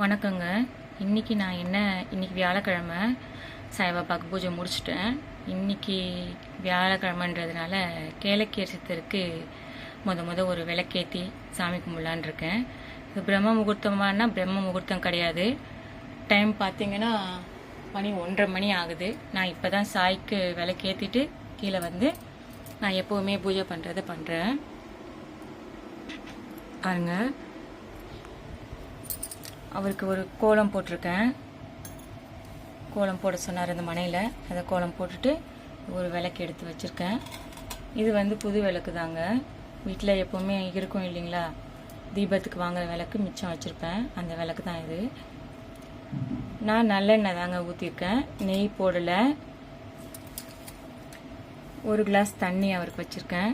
வணக்கங்க. இன்னைக்கு நான் என்ன இன்னைக்கு வியாழக்கிழமை சாய்பாபாக்கு பூஜை முடிச்சிட்டேன். இன்னைக்கு வியாழக்கிழமைன்றதுனால கேளக்கி சித்தருக்கு முத முத ஒரு விளக்கேற்றி சாமி கும்பிடலான்னு இருக்கேன். இது பிரம்ம முகூர்த்தமானா பிரம்ம முகூர்த்தம் கிடையாது. டைம் பார்த்தீங்கன்னா மணி ஒன்றரை மணி ஆகுது. நான் இப்போ தான் சாய்க்கு விளக்கேற்றிட்டு கீழே வந்து நான் எப்போவுமே பூஜை பண்ணுறதை பண்ணுறேன் பாருங்கள் அவருக்கு ஒரு கோலம் போட்டிருக்கேன். கோலம் போட சொன்னார் அந்த மனையில். அதை கோலம் போட்டுட்டு ஒரு விளக்கு எடுத்து வச்சுருக்கேன். இது வந்து புது விளக்கு தாங்க வீட்டில் எப்போவுமே இருக்கும் இல்லைங்களா? தீபத்துக்கு வாங்குற விளக்கு மிச்சம் வச்சுருப்பேன். அந்த விளக்கு தான் இது. நான் நல்லெண்ணெய் தாங்க ஊற்றிருக்கேன் நெய் போடலை. ஒரு கிளாஸ் தண்ணி அவருக்கு வச்சுருக்கேன்.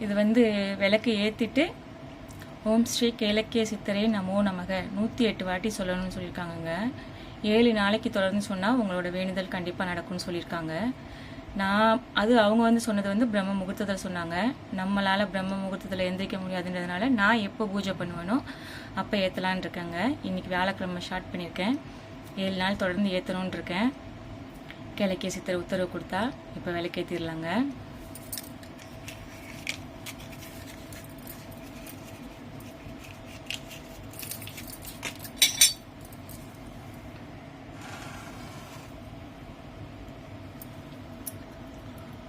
இது வந்து விளக்கு ஏற்றிட்டு ஓம் ஸ்ரீ கேலக்கிய சித்தரே நமோ நமக. நூற்றி எட்டு வாட்டி சொல்லணும்னு சொல்லியிருக்காங்கங்க. ஏழு நாளைக்கு தொடர்ந்து சொன்னால் உங்களோட வேண்டுதல் கண்டிப்பாக நடக்கும்னு சொல்லியிருக்காங்க. நான் அது அவங்க வந்து சொன்னது வந்து பிரம்ம முகூர்த்தத்தில் சொன்னாங்க. நம்மளால் பிரம்ம முகூர்த்தத்தில் எந்திரிக்க முடியாதுன்றதுனால நான் எப்போ பூஜை பண்ணுவேனோ அப்போ ஏற்றலான் இருக்கேங்க. இன்னைக்கு வியாழக்கிழமை ஸ்டார்ட் பண்ணியிருக்கேன். ஏழு நாள் தொடர்ந்து ஏற்றணும்னு இருக்கேன். கிழக்கிய சித்தர் உத்தரவு கொடுத்தா இப்போ விளக்கேற்றிடலாங்க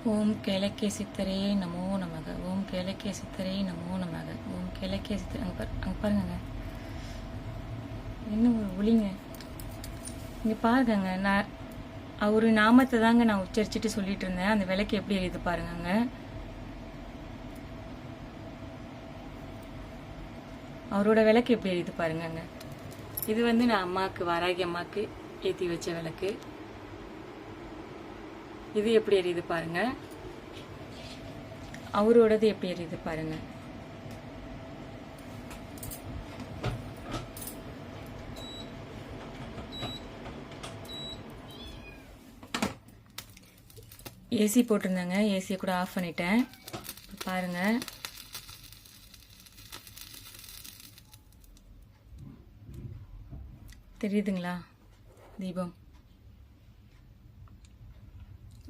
ஓம் கிழக்கே சித்தரே நமோ நமக. ஓம் கிழக்கே சித்தரே நமோ நமக. ஓம் கிழக்கே சித்தர் அங்கே பாரு அங்கே பாருங்க. என்ன ஒரு ஒளிங்க. இங்கே பாருங்கங்க நான் அவர் நாமத்தை தாங்க நான் உச்சரிச்சுட்டு சொல்லிட்டு இருந்தேன். அந்த விளக்கு எப்படி எழுது பாருங்கங்க. அவரோட விளக்கு எப்படி எழுது பாருங்கங்க. இது வந்து நான் அம்மாவுக்கு வாராகி அம்மாவுக்கு ஏற்றி வச்ச விளக்கு. இது எப்படி எரியுது பாருங்க. அவரோடது எப்படி எரியுது பாருங்க. ஏசி போட்டிருந்தாங்க ஏசியை கூட ஆஃப் பண்ணிட்டேன். பாருங்கள் பாருங்க. தெரியுதுங்களா தீபம்?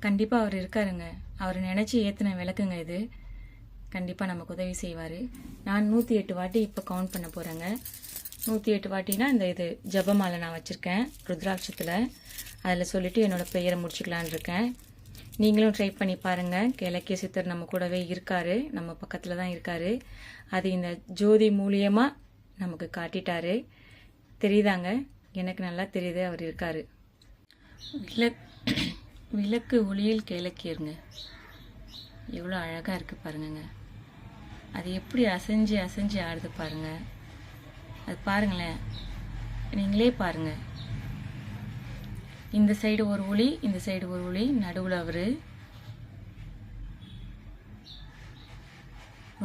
கண்டிப்பாக அவர் இருக்காருங்க. அவர் நினச்சி ஏற்றின விளக்குங்க இது. கண்டிப்பாக நமக்கு உதவி செய்வார். நான் நூற்றி எட்டு வாட்டி இப்போ கவுண்ட் பண்ண போகிறேங்க நூற்றி எட்டு வாட்டினா இந்த இது ஜபமாலை நான் வச்சுருக்கேன் ருத்ராட்சத்தில். அதில் சொல்லிவிட்டு என்னோடய பெயரை முடிச்சுக்கலான் இருக்கேன். நீங்களும் ட்ரை பண்ணி பாருங்கள் கிழக்கிய சித்தர் நம்ம கூடவே இருக்கார். நம்ம பக்கத்தில் தான் இருக்கார். அது இந்த ஜோதி மூலியமாக நமக்கு காட்டிட்டாரு. தெரியுதாங்க? எனக்கு நல்லா தெரியுது அவர் இருக்கார். விளக் விளக்கு ஒளியில் கிழக்கிருங்க எவ்வளோ அழகாக இருக்குது பாருங்கங்க. அது எப்படி அசைஞ்சு அசைஞ்சு ஆடுது பாருங்க. அது பாருங்களேன். நீங்களே பாருங்க. இந்த சைடு ஒரு ஒளி இந்த சைடு ஒரு ஒளி நடுவில் அவர்.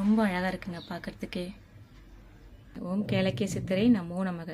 ரொம்ப அழகாக இருக்குங்க பார்க்கறதுக்கே ஓம் கேளக்கே சித்தரை நமோ நமக.